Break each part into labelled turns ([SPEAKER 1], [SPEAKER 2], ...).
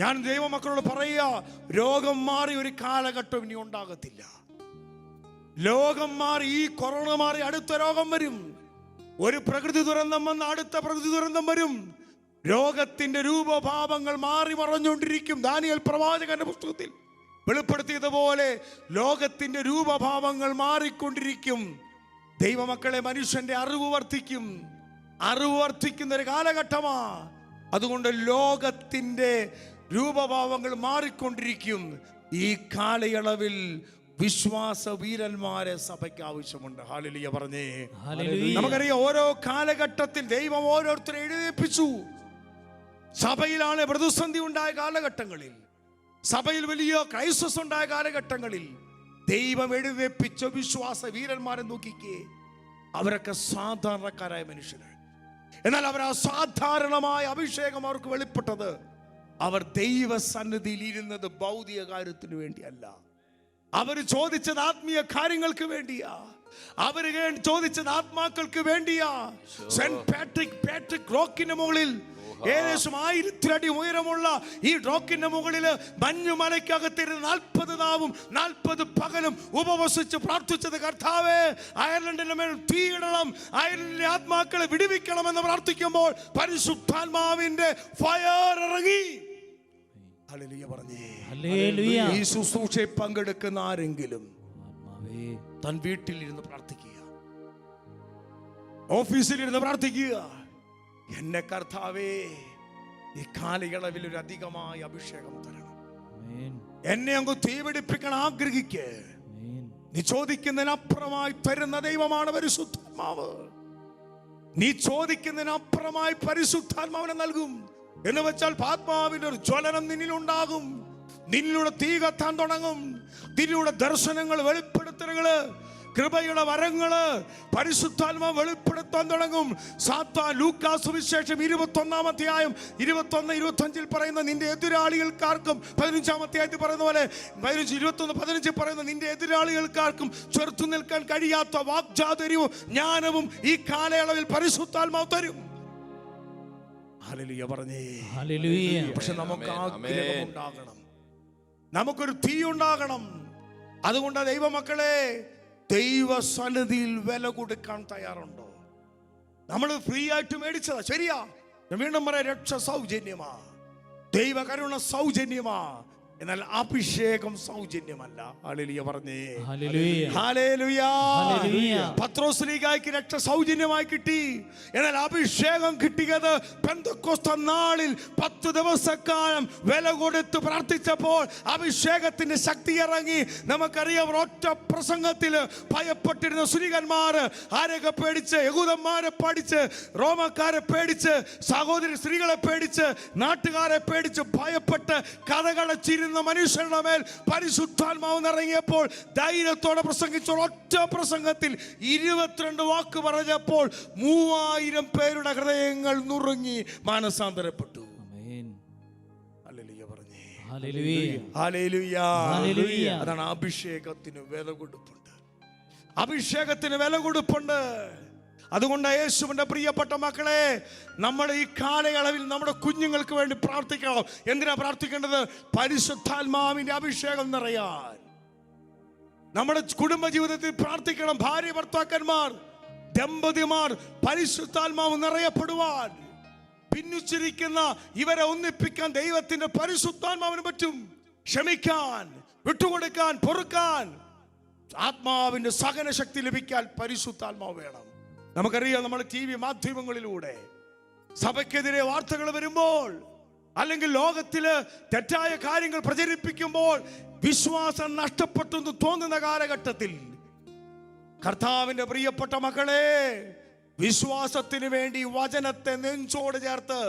[SPEAKER 1] ഞാൻ ദൈവമക്കളോട് പറയുക രോഗം മാറി ഒരു കാലഘട്ടം ഇനി ഉണ്ടാകത്തില്ല. ലോകം മാറി ഈ കൊറോണ മാറി അടുത്ത രോഗം വരും. ഒരു പ്രകൃതി ദുരന്തം വന്ന് അടുത്ത പ്രകൃതി ദുരന്തം വരും. രോഗത്തിന്റെ രൂപഭാവങ്ങൾ മാറി മറഞ്ഞുകൊണ്ടിരിക്കും. ദാനിയൽ പ്രവാചകന്റെ പുസ്തകത്തിൽ വെളിപ്പെടുത്തിയതുപോലെ ലോകത്തിന്റെ രൂപഭാവങ്ങൾ മാറിക്കൊണ്ടിരിക്കും. ദൈവമക്കളെ മനുഷ്യന്റെ അറിവ് വർദ്ധിക്കും. അറിവ് വർദ്ധിക്കുന്ന ഒരു കാലഘട്ടമാ. അതുകൊണ്ട് ലോകത്തിന്റെ രൂപഭാവങ്ങൾ മാറിക്കൊണ്ടിരിക്കും. ഈ കാലയളവിൽ വിശ്വാസ വീരന്മാരെ സഭയ്ക്ക് ആവശ്യമുണ്ട്. ഹാലിലിയ പറഞ്ഞേ. നമുക്കറിയാം ഓരോ കാലഘട്ടത്തിൽ ദൈവം ഓരോരുത്തരെ എഴുന്നേൽപ്പിച്ചു സഭയിലാണ് പ്രതിസന്ധി ഉണ്ടായ കാലഘട്ടങ്ങളിൽ സഭയിൽ വലിയ ക്രൈസിസ് ഉണ്ടായ കാലഘട്ടങ്ങളിൽ ദൈവം എഴുന്നേൽപ്പിച്ച വിശ്വാസ വീരന്മാരെ നോക്കിക്കേ അവരൊക്കെ സാധാരണക്കാരായ മനുഷ്യരാണ്. എന്നാൽ അവർ അസാധാരണമായ അഭിഷേകം അവർക്ക് വെളിപ്പെട്ടത് അവർ ദൈവസന്നിധിയിൽ ഇരുന്നത് ഭൗതിക കാര്യത്തിന് വേണ്ടിയല്ല. അവർ ചോദിച്ചത് ആത്മീയ കാര്യങ്ങൾക്ക് വേണ്ടിയാ. അവർ ചോദിച്ചത് ആത്മാക്കൾക്ക് വേണ്ടിയാ. സെന്റ് പാട്രിക് പാട്രിക് റോക്കിന്റെ മുകളിൽ ഏകദേശം ആയിരത്തിലടി ഉയരമുള്ള ഈ റോക്കിന്റെ മുകളിൽ മഞ്ഞുമലയ്ക്കകത്തിരുന്ന് നാൽപ്പത് നാവും നാൽപ്പത് പകലും ഉപവസിച്ച് പ്രാർത്ഥിച്ചത് കർത്താവേ അയർലൻഡിന്റെ മേൽ തീയിടണം അയർലൻഡിലെ ആത്മാക്കളെ വിടുവിക്കണമെന്ന് പ്രാർത്ഥിക്കുമ്പോൾ പരിശുദ്ധാത്മാവിന്റെ ഫയർ ഇറങ്ങി. ഈ ശുശ്രൂഷയിൽ പങ്കെടുക്കുന്ന ആരെങ്കിലും തൻ വീട്ടിലിരുന്ന് പ്രാർത്ഥിക്കുക. ഓഫീസിലിരുന്ന് പ്രാർത്ഥിക്കുക. എന്നെ കർത്താവേ ഈ കാലയളവിൽ ഒരു അധികമായ അഭിഷേകം തരണം. എന്നെ അങ്ങ് തീപിടിപ്പിക്കണം ആഗ്രഹിക്ക്. നീ ചോദിക്കുന്നതിനപ്പുറമായി തരുന്ന ദൈവമാണ് പരിശുദ്ധാത്മാവ്. നീ ചോദിക്കുന്നതിനപ്പുറമായി പരിശുദ്ധാത്മാവിനെ നൽകും. എന്ന് വെച്ചാൽ ആത്മാവിന്റെ ഒരു ജ്വലനം നിന്നിലുണ്ടാകും. നിന്നിലൂടെ തീ കത്താൻ തുടങ്ങും. നിന്നിലൂടെ ദർശനങ്ങൾ വെളിപ്പെടുത്തലുകൾ കൃപയുടെ വരങ്ങൾ പരിശുദ്ധാത്മ വെളിപ്പെടുത്താൻ തുടങ്ങും. സാത്താ ലൂക്കാ സുവിശേഷം ഇരുപത്തി ഒന്നാം അധ്യായം ഇരുപത്തി ഒന്ന് ഇരുപത്തി അഞ്ചിൽ പറയുന്ന നിന്റെ എതിരാളികൾക്കാർക്കും പതിനഞ്ചാം അധ്യായത്തിൽ പറയുന്ന പോലെ പതിനഞ്ച് ഇരുപത്തി ഒന്ന് പതിനഞ്ചിൽ പറയുന്ന നിന്റെ എതിരാളികൾക്കാർക്കും ചെറുത്തു നിൽക്കാൻ കഴിയാത്ത വാഗ്ജാതര്യവും ജ്ഞാനവും ഈ കാലയളവിൽ പരിശുദ്ധാത്മാവ് തരും. ഹല്ലേലൂയ പറഞ്ഞേ.
[SPEAKER 2] ഹല്ലേലൂയ
[SPEAKER 1] പക്ഷെ നമുക്ക് ആഗ്രഹം ഉണ്ടാകണം നമുക്കൊരു തീ ഉണ്ടാകണം അതുകൊണ്ട് ദൈവമക്കളെ ദൈവസന്നിധിയിൽ വില കൊടുക്കാൻ തയ്യാറുണ്ടോ? നമ്മൾ ഫ്രീ ആയിട്ട് മേടിച്ചതാ. ശരിയാ. ഞാൻ വീണ്ടും പറയാം രക്ഷ സൗജന്യമാ. ദൈവകരുണ സൗജന്യമാ. എന്നാൽ അഭിഷേകം സൗജന്യമല്ല. പറഞ്ഞേ. ഹാലേലുയാ.
[SPEAKER 2] ഹല്ലേലൂയ.
[SPEAKER 1] പത്രോസ്ലീഗായ്ക്ക് രക്ഷ സൗജന്യമായി കിട്ടി. എന്നാൽ അഭിഷേകം കിട്ടിയത് പെന്തക്കോസ്ത നാളിൽ പത്ത് ദിവസക്കാലം വില കൊടുത്ത് പ്രാർത്ഥിച്ചപ്പോൾ അഭിഷേകത്തിന്റെ ശക്തി ഇറങ്ങി. നമുക്കറിയാം ഒറ്റ പ്രസംഗത്തിൽ ഭയപ്പെട്ടിരുന്ന സുരികന്മാര് ആരെയൊക്കെ പേടിച്ച് യഹൂദന്മാരെ പഠിച്ച് റോമക്കാരെ പേടിച്ച് സഹോദരി സ്ത്രീകളെ പേടിച്ച് നാട്ടുകാരെ പേടിച്ച് ഭയപ്പെട്ട് കഥകളച്ചിരുന്ന മനുഷ്യരുടെ മേൽ പരിശുദ്ധാത്മാവ് ഇറങ്ങിയപ്പോൾ ധൈര്യത്തോടെ പ്രസംഗിച്ച ഒറ്റ പ്രസംഗത്തിൽ ഇരുപത്തിരണ്ട് വാക്ക് പറഞ്ഞപ്പോൾ മൂവായിരം പേരുടെ ഹൃദയങ്ങൾ നുറുങ്ങി മാനസാന്തരപ്പെട്ടു. അതാണ് അഭിഷേകത്തിന് വില കൊടുപ്പുണ്ട്. അഭിഷേകത്തിന് വില കൊടുപ്പുണ്ട്. അതുകൊണ്ട് യേശുവിന്റെ പ്രിയപ്പെട്ട മക്കളെ നമ്മൾ ഈ കാലയളവിൽ നമ്മുടെ കുഞ്ഞുങ്ങൾക്ക് വേണ്ടി പ്രാർത്ഥിക്കണം. എന്തിനാ പ്രാർത്ഥിക്കേണ്ടത്? പരിശുദ്ധാത്മാവിന്റെ അഭിഷേകം നിറയാൻ. നമ്മുടെ കുടുംബ ജീവിതത്തിൽ പ്രാർത്ഥിക്കണം. ഭാര്യ ഭർത്താക്കന്മാർ ദമ്പതിമാർ പരിശുദ്ധാത്മാവ് നിറയപ്പെടുവാൻ. പിന്നിച്ചിരിക്കുന്ന ഇവരെ ഒന്നിപ്പിക്കാൻ ദൈവത്തിന്റെ പരിശുദ്ധാത്മാവിന് പറ്റും. ക്ഷമിക്കാൻ വിട്ടുകൊടുക്കാൻ പൊറുക്കാൻ. ആത്മാവിന്റെ സഹന ശക്തി ലഭിക്കാൻ പരിശുദ്ധാത്മാവ് വേണം. നമുക്കറിയാം നമ്മൾ ടി വി മാധ്യമങ്ങളിലൂടെ സഭയ്ക്കെതിരെ വാർത്തകൾ വരുമ്പോൾ അല്ലെങ്കിൽ ലോകത്തിൽ തെറ്റായ കാര്യങ്ങൾ പ്രചരിപ്പിക്കുമ്പോൾ വിശ്വാസം നഷ്ടപ്പെട്ടു എന്ന് തോന്നുന്ന കാലഘട്ടത്തിൽ കർത്താവിന്റെ പ്രിയപ്പെട്ട മക്കളെ വിശ്വാസത്തിന് വേണ്ടി വചനത്തെ നെഞ്ചോട് ചേർത്ത്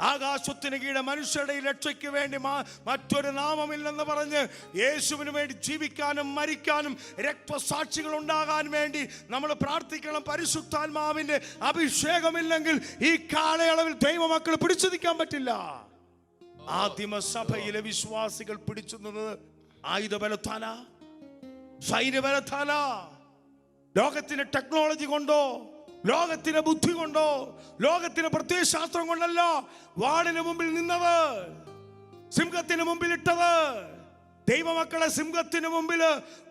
[SPEAKER 1] ആകാശത്തിന് കീഴെ മനുഷ്യരുടെ രക്ഷയ്ക്ക് വേണ്ടി മറ്റൊരു നാമമില്ലെന്ന് പറഞ്ഞ് യേശുവിന് വേണ്ടി ജീവിക്കാനും മരിക്കാനും രക്തസാക്ഷികൾ ഉണ്ടാകാൻ വേണ്ടി നമ്മൾ പ്രാർത്ഥിക്കണം. പരിശുദ്ധാത്മാവിന്റെ അഭിഷേകമില്ലെങ്കിൽ ഈ കാലയളവിൽ ദൈവമക്കൾ പിടിച്ചു നിൽക്കാൻ പറ്റില്ല ആദിമസഭയിലെ വിശ്വാസികൾ പിടിച്ചു നിന്നത് ആയുധബലത്താല സൈന്യബലത്താല ലോകത്തിന്റെ ടെക്നോളജി കൊണ്ടോ ലോകത്തിന്റെ ബുദ്ധി കൊണ്ടോ? ലോകത്തിന്റെ പ്രത്യയശാസ്ത്രം കൊണ്ടല്ല വാടിന് മുമ്പിൽ നിന്നത് സിംഹത്തിന് മുമ്പിൽ ഇട്ടത്. ദൈവമക്കളെ സിംഹത്തിന് മുമ്പിൽ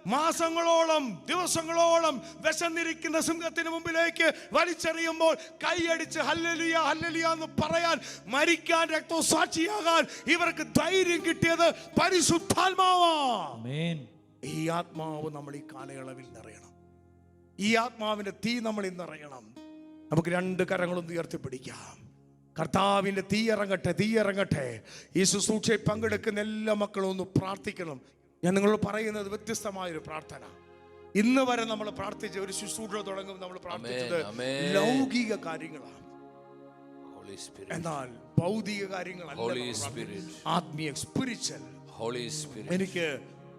[SPEAKER 1] മാസങ്ങളോളം ദിവസങ്ങളോളം വിശന്നിരിക്കുന്ന സിംഹത്തിന് മുമ്പിലേക്ക് വലിച്ചെറിയുമ്പോൾ കൈയടിച്ച് ഹല്ലലിയ ഹല്ലലിയ എന്ന് പറയാൻ മരിക്കാൻ രക്തവും സാക്ഷിയാകാൻ ഇവർക്ക് ധൈര്യം കിട്ടിയത് പരിശുദ്ധാത്മാവാ. ഈ ആത്മാവ് നമ്മൾ ഈ കാലയളവിൽ നിറയണം. ഈ ആത്മാവിന്റെ തീ നമ്മൾ ഇന്ന് നിറയണം നമുക്ക് രണ്ട് കരങ്ങളും ഉയർത്തിപ്പിടിക്കാം. കർത്താവിന്റെ തീ ഇറങ്ങട്ടെ തീ ഇറങ്ങട്ടെ. ഈ ശുശ്രൂഷയിൽ പങ്കെടുക്കുന്ന എല്ലാ മക്കളും ഒന്ന് പ്രാർത്ഥിക്കണം. ഞാൻ നിങ്ങളോട് പറയുന്നത് വ്യത്യസ്തമായൊരു പ്രാർത്ഥന. ഇന്ന് വരെ നമ്മൾ പ്രാർത്ഥിച്ച ഒരു ശുശ്രൂഷ തുടങ്ങും നമ്മൾ പ്രാർത്ഥിച്ചത്. ലൗകിക കാര്യങ്ങളാണ്. എന്നാൽ ഭൗതിക കാര്യങ്ങളല്ല ആത്മീയ സ്പിരിച്വൽ. എനിക്ക്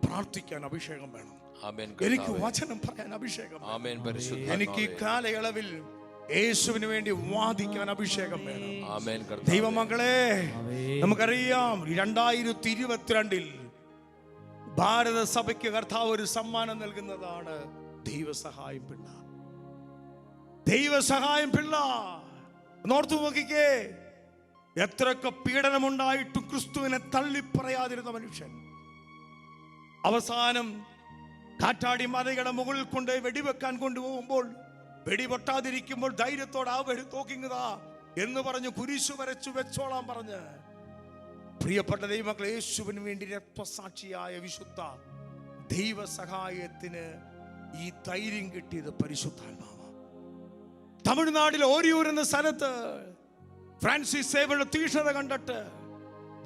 [SPEAKER 1] പ്രാർത്ഥിക്കാൻ അഭിഷേകം വേണം. എനിക്ക്. വചനം പറയാൻ അഭിഷേകം എനിക്ക് ഈ കാലയളവിൽ യേശുവിന് വേണ്ടി വാദിക്കാൻ അഭിഷേകം വേണം. ദൈവമക്കളെ നമുക്കറിയാം രണ്ടായിരത്തി ഇരുപത്തിരണ്ടിൽ ഭാരത സഭയ്ക്ക് കർത്താവ് ഒരു സമ്മാനം നൽകുന്നതാണ് ദൈവസഹായം പിള്ള. ദൈവസഹായം പിള്ള. നോർത്തു നോക്കിക്കേ. എത്രയൊക്കെ പീഡനമുണ്ടായിട്ടും ക്രിസ്തുവിനെ തള്ളിപ്പറയാതിരുന്ന മനുഷ്യൻ. അവസാനം കാറ്റാടി മലയുടെ മുകളിൽ കൊണ്ട് വെടിവെക്കാൻ കൊണ്ടുപോകുമ്പോൾ വെടിപൊട്ടാതിരിക്കുമ്പോൾ ധൈര്യത്തോടെ ആ വെടി തോക്കിങ്ങതാ എന്ന് പറഞ്ഞ് കുരിശു വരച്ചു വെച്ചോളാൻ പറഞ്ഞ്. പ്രിയപ്പെട്ട ദൈവമക്കൾ യേശുവിന് വേണ്ടി രക്തസാക്ഷിയായ വിശുദ്ധ ദൈവ സഹായത്തിന് ഈ ധൈര്യം കിട്ടിയത് പരിശുദ്ധാത്മാവ് തമിഴ്നാട്ടിൽ ഓരിയൂർ എന്ന സ്ഥലത്ത് ഫ്രാൻസിസ് സേവയുടെ തീഷ്ണത കണ്ടിട്ട്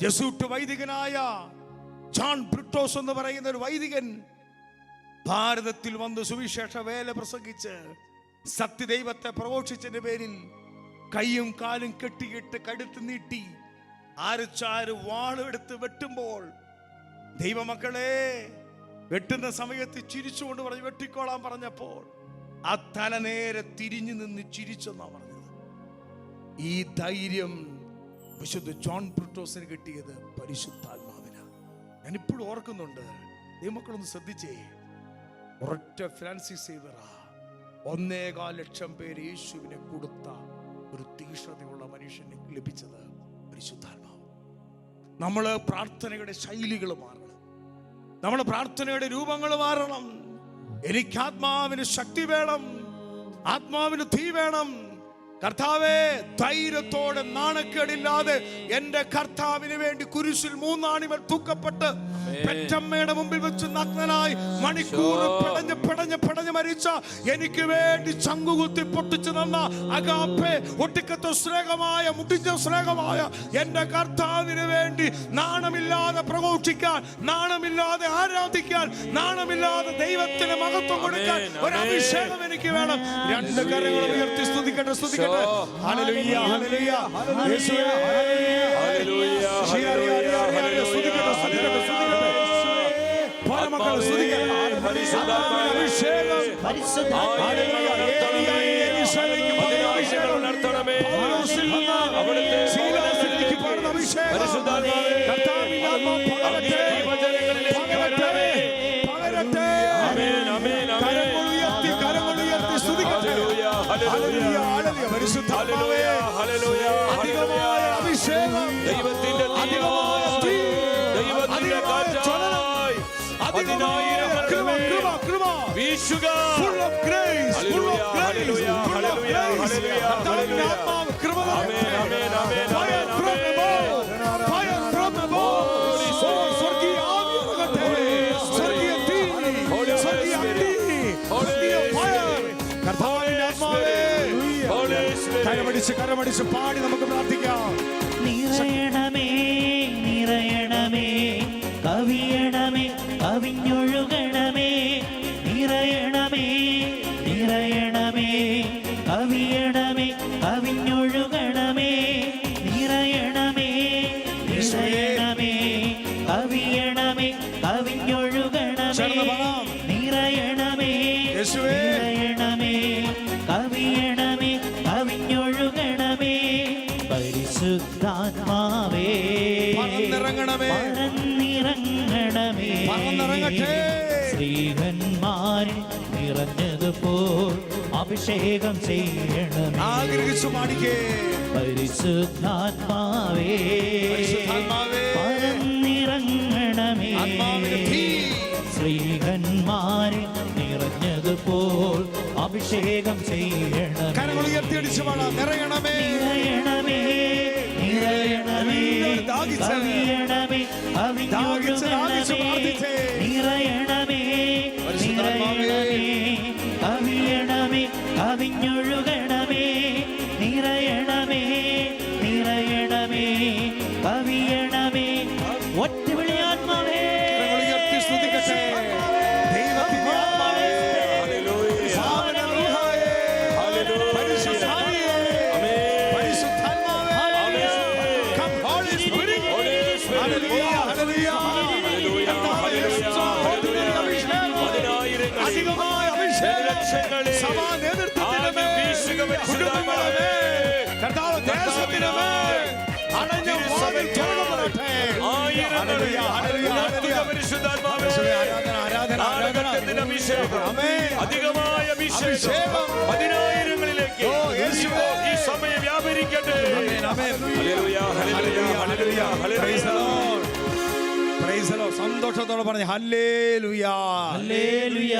[SPEAKER 1] ജസൂട്ട് വൈദികനായ ജോൺ ബ്രിട്ടോസ് എന്ന് പറയുന്ന ഒരു വൈദികൻ ഭാരതത്തിൽ വന്ന് സുവിശേഷ വേല പ്രസംഗിച്ച് സത്യദൈവത്തെ പ്രഘോഷിച്ചതിന്റെ പേരിൽ കൈയും കാലും കെട്ടിയിട്ട് കടുത്ത് നീട്ടി ആരുച്ചാര് വാളെടുത്ത് വെട്ടുമ്പോൾ ദൈവമക്കളെ വെട്ടുന്ന സമയത്ത് ചിരിച്ചുകൊണ്ട് പറഞ്ഞ് വെട്ടിക്കോളാൻ പറഞ്ഞപ്പോൾ ആ തല നേരെ തിരിഞ്ഞു നിന്ന് ചിരിച്ചെന്നാ പറഞ്ഞത്. ഈ ധൈര്യം വിശുദ്ധ ജോൺ ബ്രിട്ടോസിന് കിട്ടിയത് പരിശുദ്ധാത്മാവിനാണ് ഞാൻ ഇപ്പോഴും ഓർക്കുന്നുണ്ട് ദൈവമക്കളൊന്ന് ശ്രദ്ധിച്ചേ. ഒരൊറ്റ ഫ്രാൻസിസ് സേവറ ഒന്നേകാൽ ലക്ഷം പേര് യേശുവിനെ കൊടുത്ത ഒരു തീഷ്ണതയുള്ള മനുഷ്യന് ലഭിച്ചത് പരിശുദ്ധാത്മാവ് നമ്മൾ പ്രാർത്ഥനയുടെ ശൈലികൾ മാറണം. നമ്മൾ പ്രാർത്ഥനയുടെ രൂപങ്ങൾ മാറണം. എനിക്ക് ആത്മാവിന് ശക്തി വേണം. ആത്മാവിന് തീ വേണം. കർത്താവേ ധൈര്യത്തോടെ നാണക്കേടില്ലാതെ എന്റെ കർത്താവിന് വേണ്ടി കുരിശിൽ മൂന്നാണിമൽ തൂക്കപ്പെട്ട് പെറ്റമ്മയുടെ മുമ്പിൽ വെച്ച് നഗ്നനായി മണിക്കൂർ പിടഞ്ഞ് പിടഞ്ഞ് പിടഞ്ഞ് മരിച്ച എനിക്ക് വേണ്ടി ചങ്കുകുത്തി പൊട്ടിച്ചു തന്ന അകാപ്പെ ഒട്ടിക്കത്തെ സ്നേഹമായ മുട്ടിച്ച സ്നേഹമായ എന്റെ കർത്താവിന് വേണ്ടി നാണമില്ലാതെ പ്രഘോഷിക്കാൻ നാണമില്ലാതെ ആരാധിക്കാൻ നാണമില്ലാതെ ദൈവത്തിന് മഹത്വം കൊടുക്കാൻ ഒരു. അഭിഷേകം എനിക്ക് വേണം. രണ്ട് കരങ്ങളും ഉയർത്തി സ്തുതിക്കട്ടെ സ്തുതിക്കട്ടെ.
[SPEAKER 3] പരിശുദ്ധാത്മാവേ.
[SPEAKER 1] അഭിഷേകം. ഹല്ലേലൂയ. ഏലിയ കരമടിച്ച് പാടി നമുക്ക് പ്രാർത്ഥിക്കാം.
[SPEAKER 2] നിറയണമേ നിറയണമേ കവിയണമേ കവിഞ്ഞൊഴുകണമേ. നിറയണമേ നിറയണമേ കവിയണമേ കവിഞ്ഞൊഴുകണമേ. നിറയണമേ നിറയണമേ കവിയണമേ കവിഞ്ഞൊഴുകണമേ. നിറയണമേ
[SPEAKER 1] യേശുവേ.
[SPEAKER 2] അഭിഷേകം ചെയ്യണം
[SPEAKER 1] ആഗ്രഹിച്ചു പാടിക്കേ
[SPEAKER 2] പരിശുദ്ധാത്മാവേ പറന്നിറങ്ങണമേ. ശ്രീകന്മാരിൽ നിറഞ്ഞതുപോൽ അഭിഷേകം ചെയ്യണം
[SPEAKER 1] കരങ്ങൾ ഉയർത്തിയടിച്ചു പാടാം നിറയണമേ.
[SPEAKER 2] നിറയണമേ നിറയണമേ കവിയണമേ
[SPEAKER 1] അധികമായ അഭിഷേകം. സഭാ നേതൃത്വത്തിന് മേൽ, കുടുംബങ്ങളുടെ മേൽ, കർത്താവ് ദേശത്തിന് മേൽ അടഞ്ഞ വാതിൽ തുറക്കപ്പെടട്ടെ.
[SPEAKER 3] അധികമായ ഹല്ലേലൂയ,
[SPEAKER 1] സന്തോഷത്തോടെ പറഞ്ഞ് ഹല്ലേലൂയ.
[SPEAKER 2] ഹല്ലേലൂയ.